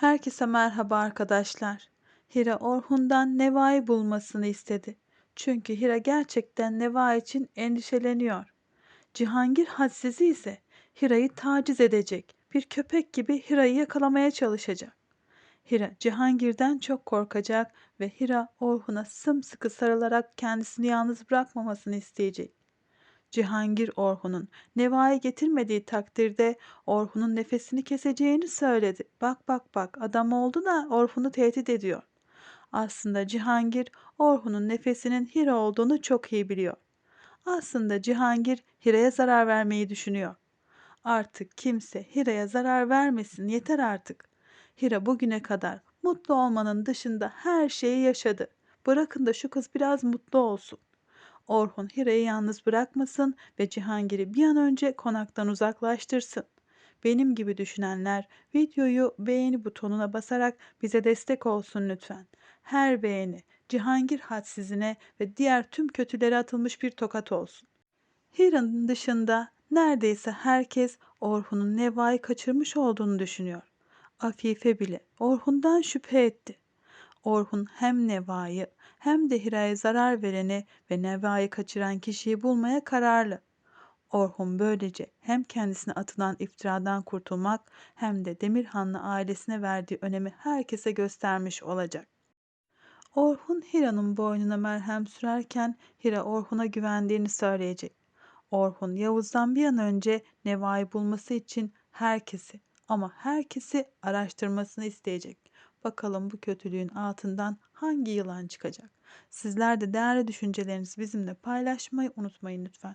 Herkese merhaba arkadaşlar. Hira Orhun'dan Neva'yı bulmasını istedi. Çünkü Hira gerçekten Neva için endişeleniyor. Cihangir hadsizi ise Hira'yı taciz edecek. Bir köpek gibi Hira'yı yakalamaya çalışacak. Hira Cihangir'den çok korkacak ve Hira Orhun'a sımsıkı sarılarak kendisini yalnız bırakmamasını isteyecek. Cihangir Orhun'un Neva'yı getirmediği takdirde Orhun'un nefesini keseceğini söyledi. Bak bak bak adam oldu da Orhun'u tehdit ediyor. Aslında Cihangir Orhun'un nefesinin Hira olduğunu çok iyi biliyor. Aslında Cihangir Hira'ya zarar vermeyi düşünüyor. Artık kimse Hira'ya zarar vermesin yeter artık. Hira bugüne kadar mutlu olmanın dışında her şeyi yaşadı. Bırakın da şu kız biraz mutlu olsun. Orhun Hira'yı yalnız bırakmasın ve Cihangir'i bir an önce konaktan uzaklaştırsın. Benim gibi düşünenler videoyu beğeni butonuna basarak bize destek olsun lütfen. Her beğeni Cihangir hadsizine ve diğer tüm kötülere atılmış bir tokat olsun. Hira'nın dışında neredeyse herkes Orhun'un Neva'yı kaçırmış olduğunu düşünüyor. Afife bile Orhun'dan şüphe etti. Orhun hem Neva'yı hem de Hira'ya zarar vereni ve Neva'yı kaçıran kişiyi bulmaya kararlı. Orhun böylece hem kendisine atılan iftiradan kurtulmak hem de Demirhanlı ailesine verdiği önemi herkese göstermiş olacak. Orhun Hira'nın boynuna merhem sürerken Hira Orhun'a güvendiğini söyleyecek. Orhun Yavuz'dan bir an önce Neva'yı bulması için herkesi ama herkesi araştırmasını isteyecek. Bakalım bu kötülüğün altından hangi yılan çıkacak? Sizler de değerli düşüncelerinizi bizimle paylaşmayı unutmayın lütfen.